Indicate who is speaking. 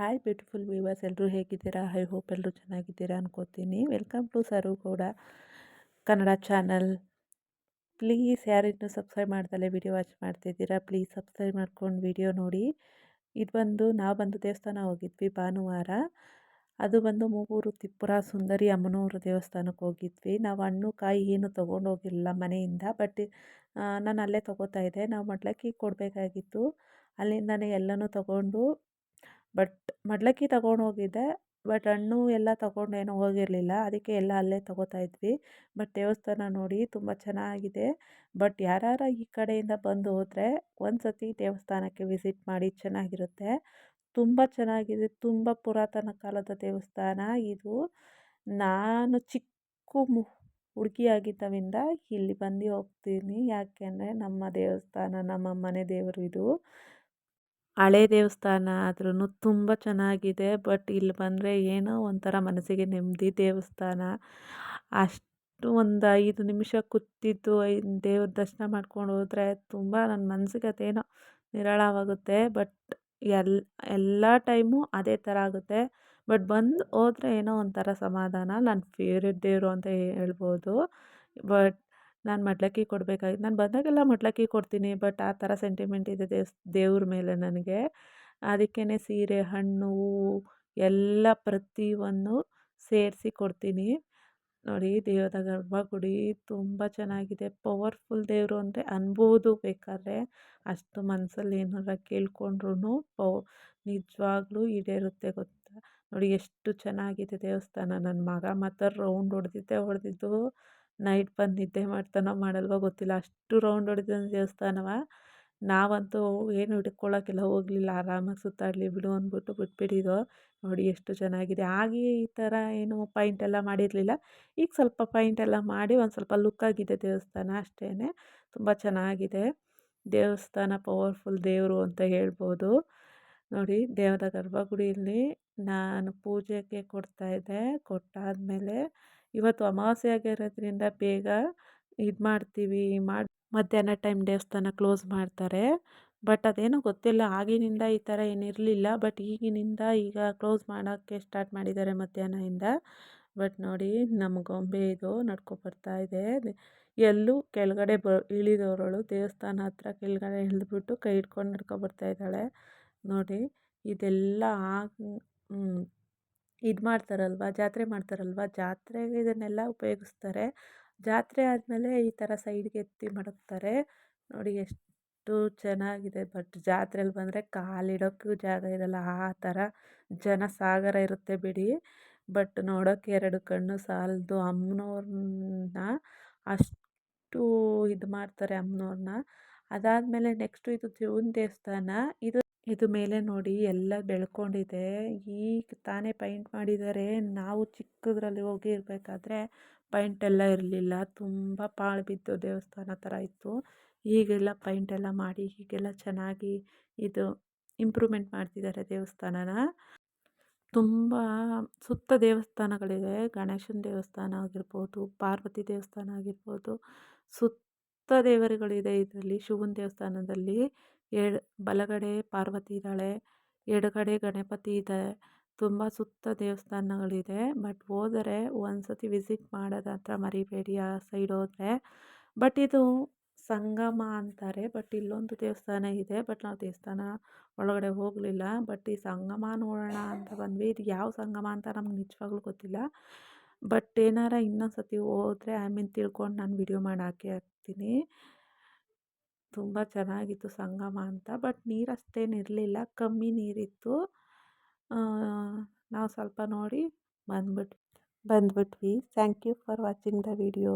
Speaker 1: Hi beautiful viewers ಎಲ್ಲರೂ ಹೇಗಿದ್ದೀರಾ? High hope ಎಲ್ಲರೂ ಚೆನ್ನಾಗಿದ್ದೀರಾ ಅನ್ಕೋತೀನಿ. ವೆಲ್ಕಮ್ ಟು ಸರು ಕೂಡ ಕನ್ನಡ ಚಾನಲ್ ಪ್ಲೀಸ್ ಯಾರಿನ್ನೂ ಸಬ್ಸ್ಕ್ರೈಬ್ ಮಾಡ್ದಲೆ ವಿಡಿಯೋ ವಾಚ್ ಮಾಡ್ತಿದ್ದೀರಾ? ಪ್ಲೀಸ್ ಸಬ್ಸ್ಕ್ರೈಬ್ ಮಾಡ್ಕೊಂಡು ವಿಡಿಯೋ ನೋಡಿ. ಇದು ಬಂದು, ನಾವು ಬಂದು ದೇವಸ್ಥಾನ ಹೋಗಿದ್ವಿ ಭಾನುವಾರ. ಅದು ಬಂದು ಮೂಗೂರು ತಿಪ್ಪುರ ಸುಂದರಿ ಅಮ್ಮನೂರು ದೇವಸ್ಥಾನಕ್ಕೆ ಹೋಗಿದ್ವಿ. ನಾವು ಹಣ್ಣು, ಕಾಯಿ ಏನು ತೊಗೊಂಡೋಗಿಲ್ಲ ಮನೆಯಿಂದ ಬಟ್ ನಾನು ಅಲ್ಲೇ ತೊಗೋತಾ ಇದ್ದೆ. ನಾವು ಮಡ್ಲಕ್ಕಿ ಕೊಡಬೇಕಾಗಿತ್ತು. ಅಲ್ಲಿಂದನೇ ಎಲ್ಲನೂ ತೊಗೊಂಡು ಬಟ್ ಮಡ್ಲಕ್ಕಿ ತಗೊಂಡು ಹೋಗಿದ್ದೆ. ಬಟ್ ಹಣ್ಣು ಎಲ್ಲ ತಗೊಂಡು ಏನೂ ಹೋಗಿರಲಿಲ್ಲ. ಅದಕ್ಕೆ ಎಲ್ಲ ಅಲ್ಲೇ ತಗೋತಾ ಇದ್ವಿ. ಬಟ್ ದೇವಸ್ಥಾನ ನೋಡಿ ತುಂಬ ಚೆನ್ನಾಗಿದೆ. ಬಟ್ ಯಾರಾರ ಈ ಕಡೆಯಿಂದ ಬಂದು ಹೋದರೆ ಒಂದು ಸತಿ ದೇವಸ್ಥಾನಕ್ಕೆ ವಿಸಿಟ್ ಮಾಡಿ ಚೆನ್ನಾಗಿರುತ್ತೆ. ತುಂಬ ಚೆನ್ನಾಗಿದೆ. ತುಂಬ ಪುರಾತನ ಕಾಲದ ದೇವಸ್ಥಾನ ಇದು. ನಾನು ಚಿಕ್ಕ ಮು, ಹುಡುಗಿಯಾಗಿದ್ದಾವಿಂದ ಇಲ್ಲಿ ಬಂದು ಹೋಗ್ತೀನಿ. ಯಾಕೆಂದರೆ ನಮ್ಮ ದೇವಸ್ಥಾನ, ನಮ್ಮ ಮನೆ ದೇವರು ಇದು. ಹಳೆ ದೇವಸ್ಥಾನ ಆದ್ರೂ ತುಂಬ ಚೆನ್ನಾಗಿದೆ. ಬಟ್ ಇಲ್ಲಿ ಬಂದರೆ ಏನೋ ಒಂಥರ ಮನಸ್ಸಿಗೆ ನೆಮ್ಮದಿ ದೇವಸ್ಥಾನ. ಅಷ್ಟು ಒಂದು ಐದು ನಿಮಿಷ ಕೂತಿದ್ದು ಐದು ದೇವ್ರ ದರ್ಶನ ಮಾಡ್ಕೊಂಡು ಹೋದರೆ ತುಂಬ ನನ್ನ ಮನಸ್ಸಿಗೆ ಅದೇನೋ ನಿರಾಳವಾಗುತ್ತೆ. ಬಟ್ ಎಲ್ಲ ಎಲ್ಲ ಟೈಮು ಅದೇ ಥರ ಆಗುತ್ತೆ. ಬಟ್ ಬಂದು ಹೋದರೆ ಏನೋ ಒಂಥರ ಸಮಾಧಾನ. ನನ್ನ ಫೇವ್ರೆಟ್ ದೇವರು ಅಂತ ಹೇಳ್ಬೋದು. ಬಟ್ ನಾನು ಮಡ್ಲಕ್ಕಿ ಕೊಡಬೇಕಾಗಿತ್ತು ನಾನು ಬಂದಾಗೆಲ್ಲ ಮಡ್ಲಕ್ಕಿ ಕೊಡ್ತೀನಿ, ಬಟ್ ಆ ಥರ ಸೆಂಟಿಮೆಂಟ್ ಇದೆ ದೇವ್ಸ್, ದೇವ್ರ ಮೇಲೆ ನನಗೆ. ಅದಕ್ಕೇ ಸೀರೆ, ಹಣ್ಣು, ಹೂವು ಎಲ್ಲ ಪ್ರತಿಯೊಂದು ಸೇರಿಸಿ ಕೊಡ್ತೀನಿ. ನೋಡಿ ದೇವದ ಗರ್ಭಗುಡಿ ತುಂಬ ಚೆನ್ನಾಗಿದೆ. ಪವರ್ಫುಲ್ ದೇವರು ಅಂದರೆ ಅನ್ಬೋದು ಬೇಕಾದ್ರೆ. ಅಷ್ಟು ಮನಸ್ಸಲ್ಲಿ ಏನಾರ ಕೇಳ್ಕೊಂಡ್ರೂ ಪವ್ ನಿಜವಾಗ್ಲೂ ಈಡೇರುತ್ತೆ ಗೊತ್ತಾ? ನೋಡಿ ಎಷ್ಟು ಚೆನ್ನಾಗಿದೆ ದೇವಸ್ಥಾನ. ನನ್ನ ಮಗ ಮಾತ್ರ ರೌಂಡ್ ಹೊಡೆದಿದ್ದೆ ಹೊಡೆದಿದ್ದು. ನೈಟ್ ಬಂದು ನಿದ್ದೆ ಮಾಡ್ತಾನೋ ಮಾಡಲ್ವೋ ಗೊತ್ತಿಲ್ಲ. ಅಷ್ಟು ರೌಂಡ್ ಹೊಡಿತಾನೆ ದೇವಸ್ಥಾನವ. ನಾವಂತೂ ಏನು ಹಿಡ್ಕೊಳ್ಳೋಕ್ಕೆಲ್ಲ ಹೋಗಲಿಲ್ಲ. ಆರಾಮಾಗಿ ಸುತ್ತಾಡಲಿ ಬಿಡು ಅಂದ್ಬಿಟ್ಟು ಬಿಟ್ಬಿಟ್ಟಿದ್ದು ನೋಡಿ ಎಷ್ಟು ಚೆನ್ನಾಗಿದೆ. ಆಗಿ ಈ ಥರ ಏನು ಪೈಂಟ್ ಎಲ್ಲ ಮಾಡಿರಲಿಲ್ಲ. ಈಗ ಸ್ವಲ್ಪ ಪೈಂಟ್ ಎಲ್ಲ ಮಾಡಿ ಒಂದು ಸ್ವಲ್ಪ ಲುಕ್ಕಾಗಿದೆ ದೇವಸ್ಥಾನ ಅಷ್ಟೇ ತುಂಬ ಚೆನ್ನಾಗಿದೆ. ದೇವಸ್ಥಾನ ಪವರ್ಫುಲ್ ದೇವರು ಅಂತ ಹೇಳ್ಬೋದು. ನೋಡಿ ದೇವರ ಗರ್ಭಗುಡಿಯಲ್ಲಿ ನಾನು ಪೂಜೆಗೆ ಕೊಡ್ತಾಯಿದ್ದೆ ಕೊಟ್ಟಾದಮೇಲೆ ಇವತ್ತು ಅಮಾವಾಸ್ಯೆ ಆಗಿರೋದ್ರಿಂದ ಬೇಗ ಇದು ಮಾಡ್ತೀವಿ, ಮಾಡಿ, ಮಧ್ಯಾಹ್ನ ಟೈಮ್ ದೇವಸ್ಥಾನ ಕ್ಲೋಸ್ ಮಾಡ್ತಾರೆ. ಬಟ್ ಅದೇನೋ ಗೊತ್ತಿಲ್ಲ, ಆಗಿನಿಂದ ಈ ಥರ ಏನಿರಲಿಲ್ಲ ಬಟ್ ಈಗಿನಿಂದ ಈಗ ಕ್ಲೋಸ್ ಮಾಡೋಕ್ಕೆ ಸ್ಟಾರ್ಟ್ ಮಾಡಿದ್ದಾರೆ ಮಧ್ಯಾಹ್ನದಿಂದ ಬಟ್ ನೋಡಿ ನಮ್ಮ ಗೊಂಬೆ ಇದು ನಡ್ಕೊ ಬರ್ತಾ ಇದೆ. ಎಲ್ಲೂ ಕೆಳಗಡೆ ಬ ಇಳಿದವರಳು ದೇವಸ್ಥಾನ ಹತ್ರ ಕೆಳಗಡೆ ಇಳಿದ್ಬಿಟ್ಟು ಕೈ ಹಿಡ್ಕೊಂಡು ನಡ್ಕೊ ಬರ್ತಾ ಇದ್ದಾಳೆ. ನೋಡಿ ಇದೆಲ್ಲ ಆಗಿ ಇದು ಮಾಡ್ತಾರಲ್ವ, ಜಾತ್ರೆ ಮಾಡ್ತಾರಲ್ವ, ಜಾತ್ರೆಗೆ ಇದನ್ನೆಲ್ಲ ಉಪಯೋಗಿಸ್ತಾರೆ. ಜಾತ್ರೆ ಆದಮೇಲೆ ಈ ಥರ ಸೈಡ್ಗೆ ಎತ್ತಿ ಮಡಗ್ತಾರೆ. ನೋಡಿ ಎಷ್ಟು ಚೆನ್ನಾಗಿದೆ, ಬಟ್ ಜಾತ್ರೆಯಲ್ಲಿ ಬಂದರೆ ಕಾಲಿಡೋಕ್ಕೂ ಜಾಗ ಇರಲ್ಲ, ಆ ಥರ ಜನ ಸಾಗರ ಇರುತ್ತೆ ಬಿಡಿ. ಬಟ್ ನೋಡೋಕ್ಕೆ ಎರಡು ಕಣ್ಣು ಸಾಲದು ಅಮ್ಮನವ್ರನ್ನ ಅಷ್ಟು ಇದು ಮಾಡ್ತಾರೆ ಅಮ್ಮನವ್ರನ್ನ ಅದಾದಮೇಲೆ ನೆಕ್ಸ್ಟು ಇದು ಶಿವನ ದೇವಸ್ಥಾನ. ಇದು ಇದು ಮೇಲೆ ನೋಡಿ ಎಲ್ಲ ಬೆಳ್ಕೊಂಡಿದೆ. ಈಗ ತಾನೇ ಪೈಂಟ್ ಮಾಡಿದ್ದಾರೆ ನಾವು ಚಿಕ್ಕದ್ರಲ್ಲಿ ಹೋಗಿರ್ಬೇಕಾದ್ರೆ ಪೈಂಟ್ ಎಲ್ಲ ಇರಲಿಲ್ಲ. ತುಂಬ ಪಾಳು ಬಿದ್ದು ದೇವಸ್ಥಾನ ಥರ ಇತ್ತು. ಈಗೆಲ್ಲ ಪೈಂಟ್ ಎಲ್ಲ ಮಾಡಿ ಹೀಗೆಲ್ಲ ಚೆನ್ನಾಗಿ ಇದು ಇಂಪ್ರೂವ್ಮೆಂಟ್ ಮಾಡ್ತಿದ್ದಾರೆ ದೇವಸ್ಥಾನನ. ತುಂಬ ಸುತ್ತ ದೇವಸ್ಥಾನಗಳಿವೆ. ಗಣೇಶನ ದೇವಸ್ಥಾನ ಆಗಿರ್ಬೋದು, ಪಾರ್ವತಿ ದೇವಸ್ಥಾನ ಆಗಿರ್ಬೋದು, ಸುತ್ತ ದೇವರುಗಳಿದೆ ಇದರಲ್ಲಿ. ಶಿವನ ದೇವಸ್ಥಾನದಲ್ಲಿ ಎಡ ಬಲಗಡೆ ಪಾರ್ವತಿ ಇದ್ದಾಳೆ ಎಡಗಡೆ ಗಣಪತಿ ಇದೆ. ತುಂಬ ಸುತ್ತ ದೇವಸ್ಥಾನಗಳಿದೆ. ಬಟ್ ಹೋದರೆ ಒಂದು ಸತಿ ವಿಸಿಟ್ ಮಾಡೋದು ಹತ್ರ ಮರಿಬೇಡಿ ಆ ಸೈಡ್ ಹೋದರೆ. ಬಟ್ ಇದು ಸಂಗಮ ಅಂತಾರೆ. ಬಟ್ ಇಲ್ಲೊಂದು ದೇವಸ್ಥಾನ ಇದೆ. ಬಟ್ ನಾವು ದೇವಸ್ಥಾನ ಒಳಗಡೆ ಹೋಗಲಿಲ್ಲ. ಬಟ್ ಈ ಸಂಗಮ ನೋಡೋಣ ಅಂತ ಬಂದ್ವಿ. ಇದು ಯಾವ ಸಂಗಮ ಅಂತ ನಮ್ಗೆ ನಿಜವಾಗ್ಲೂ ಗೊತ್ತಿಲ್ಲ. ಬಟ್ ಏನಾರ ಇನ್ನೊಂದು ಸತಿ ಹೋದರೆ ಮೀನ್ ತಿಳ್ಕೊಂಡು ನಾನು ವಿಡಿಯೋ ಮಾಡಿ ಹಾಕಿ ಹಾಕ್ತೀನಿ ತುಂಬ ಚೆನ್ನಾಗಿತ್ತು ಸಂಗಮ ಅಂತ. ಬಟ್ ನೀರು ಅಷ್ಟೇನಿರಲಿಲ್ಲ ಕಮ್ಮಿ ನೀರಿತ್ತು. ನಾವು ಸ್ವಲ್ಪ ನೋಡಿ ಬಂದ್ಬಿಟ್ವಿ ಬಂದ್ಬಿಟ್ವಿ. Thank you for watching the video